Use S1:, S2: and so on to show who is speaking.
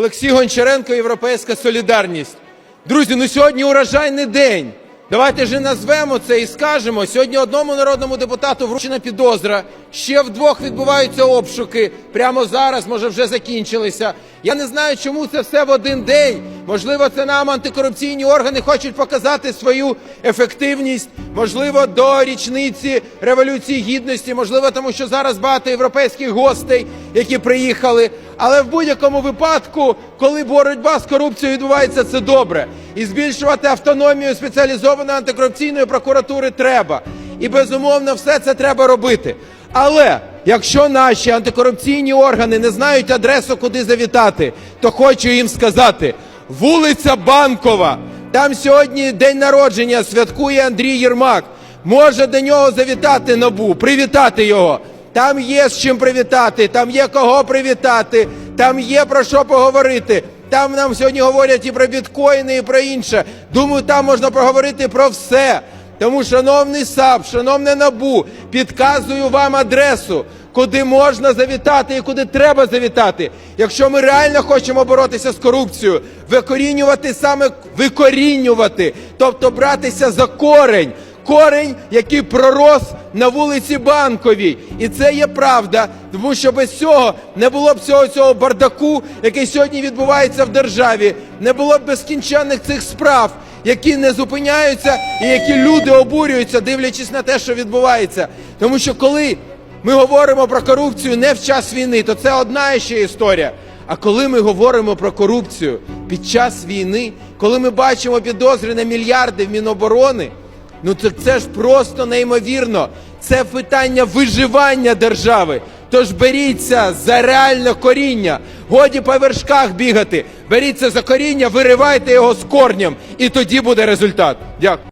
S1: Олексій Гончаренко, Європейська Солідарність. Друзі, ну сьогодні урожайний день. Давайте ж назвемо це і скажемо. Сьогодні одному народному депутату вручена підозра. Ще вдвох відбуваються обшуки. Прямо зараз, може, вже закінчилися. Я не знаю, чому це все в один день. Можливо, це нам антикорупційні органи хочуть показати свою ефективність. Можливо, до річниці революції гідності. Можливо, тому що зараз багато європейських гостей, які приїхали. Але в будь-якому випадку, коли боротьба з корупцією відбувається, це добре. І збільшувати автономію спеціалізованої антикорупційної прокуратури треба. І безумовно, все це треба робити. Але якщо наші антикорупційні органи не знають адресу, куди завітати, то хочу їм сказати: вулиця Банкова. Там сьогодні день народження святкує Андрій Єрмак. Може до нього завітати набу, привітати його. Там є з чим привітати, там є кого привітати, там є про що поговорити. Там нам сьогодні говорять і про біткоїни, і про інше. Думаю, там можна поговорити про все. Тому, шановний САП, шановне НАБУ, підказую вам адресу, куди можна завітати і куди треба завітати. Якщо ми реально хочемо боротися з корупцією, викорінювати саме викорінювати, тобто братися за корень корень, який пророс на вулиці Банковій. І це є правда, тому що без цього не було б цього цього бардаку, який сьогодні відбувається в державі, не було б безкінченних цих справ, які не зупиняються і які люди обурюються, дивлячись на те, що відбувається. Тому що коли ми говоримо про корупцію не в час війни, то це одна ще історія. А коли ми говоримо про корупцію під час війни, коли ми бачимо підозри на мільярди в Міноборони, Ну так це ж просто неймовірно. Це питання виживання держави. Тож беріться за реальне коріння. Годі по вершках бігати. Беріться за коріння, виривайте його з корнем, і тоді буде результат. Дякую.